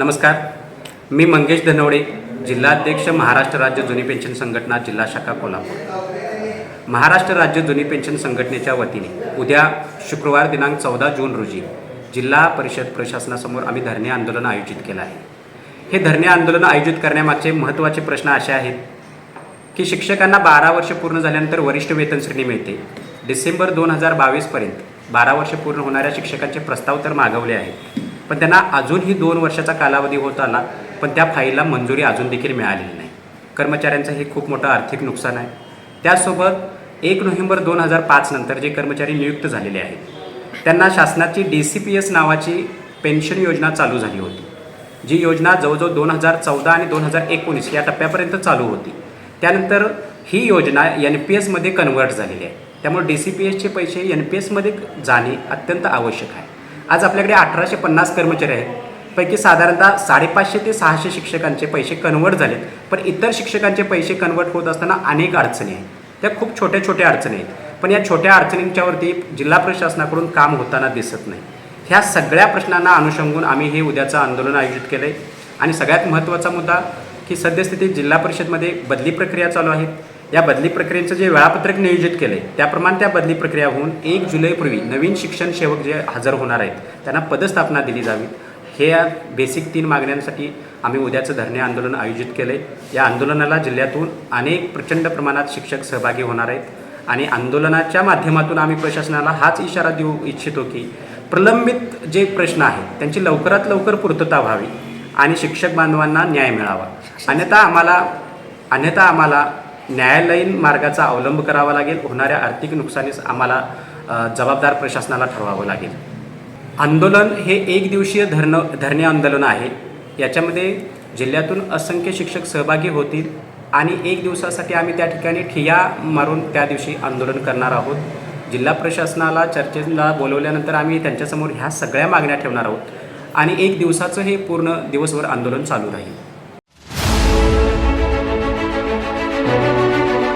नमस्कार. मी मंगेश धनवडे जिल्हाध्यक्ष महाराष्ट्र राज्य जुनी पेन्शन संघटना जिल्हा शाखा कोल्हापूर. महाराष्ट्र राज्य जुनी पेन्शन संघटनेच्या वतीने उद्या शुक्रवार दिनांक चौदा जून रोजी जिल्हा परिषद प्रशासनासमोर आम्ही धरणे आंदोलन आयोजित केलं आहे. हे धरणे आंदोलन आयोजित करण्यामागचे महत्त्वाचे प्रश्न असे आहेत की शिक्षकांना बारा वर्ष पूर्ण झाल्यानंतर वरिष्ठ वेतन श्रेणी मिळते. डिसेंबर दोन हजार बावीसपर्यंत बारा वर्ष पूर्ण होणाऱ्या शिक्षकांचे प्रस्ताव तर मागवले आहेत. पण त्यांना अजूनही दोन वर्षाचा कालावधी होत आला पण त्या फाईलला मंजुरी अजून देखील मिळालेली नाही. कर्मचाऱ्यांचं हे खूप मोठं आर्थिक नुकसान आहे. त्यासोबत एक नोव्हेंबर दोन हजार पाच नंतर जे कर्मचारी नियुक्त झालेले आहेत त्यांना शासनाची डी सी पी एस नावाची पेन्शन योजना चालू झाली होती जी योजना जवळजवळ दोन हजार चौदा आणि दोन हजार एकोणीस या टप्प्यापर्यंत चालू होती. त्यानंतर ही योजना एन पी एसमध्ये कन्वर्ट झालेली आहे. त्यामुळे डी सी पी एसचे पैसे एन पी एसमध्ये जाणे अत्यंत आवश्यक आहे. आज आपल्याकडे अठराशे पन्नास कर्मचारी आहेत. पैकी साधारणतः साडेपाचशे ते सहाशे शिक्षकांचे पैसे कन्वर्ट झालेत. पण इतर शिक्षकांचे पैसे कन्वर्ट होत असताना अनेक अडचणी आहेत. त्या खूप छोट्या छोट्या अडचणी आहेत. पण या छोट्या अडचणींच्यावरती जिल्हा प्रशासनाकडून काम होताना दिसत नाही. ह्या सगळ्या प्रश्नांना अनुषंगून आम्ही हे उद्याचं आंदोलन आयोजित केलं आहे आणि सगळ्यात महत्त्वाचा मुद्दा की सद्यस्थितीत जिल्हा परिषदमध्ये बदली प्रक्रिया चालू आहे. या बदली प्रक्रियेचं जे वेळापत्रक नियोजित केलं आहे त्याप्रमाणे त्या बदली प्रक्रिया होऊन एक जुलैपूर्वी नवीन शिक्षण सेवक जे हजर होणार आहेत त्यांना पदस्थापना दिली जावी हे या बेसिक तीन मागण्यांसाठी आम्ही उद्याचं धरणे आंदोलन आयोजित केलं आहे या आंदोलनाला जिल्ह्यातून अनेक प्रचंड प्रमाणात शिक्षक सहभागी होणार आहेत आणि आंदोलनाच्या माध्यमातून आम्ही प्रशासनाला हाच इशारा देऊ इच्छितो की प्रलंबित जे प्रश्न आहेत त्यांची लवकरात लवकर पूर्तता व्हावी आणि शिक्षक बांधवांना न्याय मिळावा. अन्यथा आम्हाला अन्यथा आम्हाला न्यायालयीन मार्गाचा अवलंब करावा लागेल. होणाऱ्या आर्थिक नुकसानीस आम्हाला जबाबदार प्रशासनाला ठरवावं लागेल. आंदोलन हे एक दिवसीय धरण धरणे आंदोलन आहे. याच्यामध्ये जिल्ह्यातून असंख्य शिक्षक सहभागी होतील आणि एक दिवसासाठी आम्ही त्या ठिकाणी ठिया मारून त्या दिवशी आंदोलन करणार आहोत. जिल्हा प्रशासनाला चर्चेला बोलवल्यानंतर आम्ही त्यांच्यासमोर ह्या सगळ्या मागण्या ठेवणार आहोत. आणि एक दिवसाचं हे पूर्ण दिवसभर आंदोलन चालू राहील.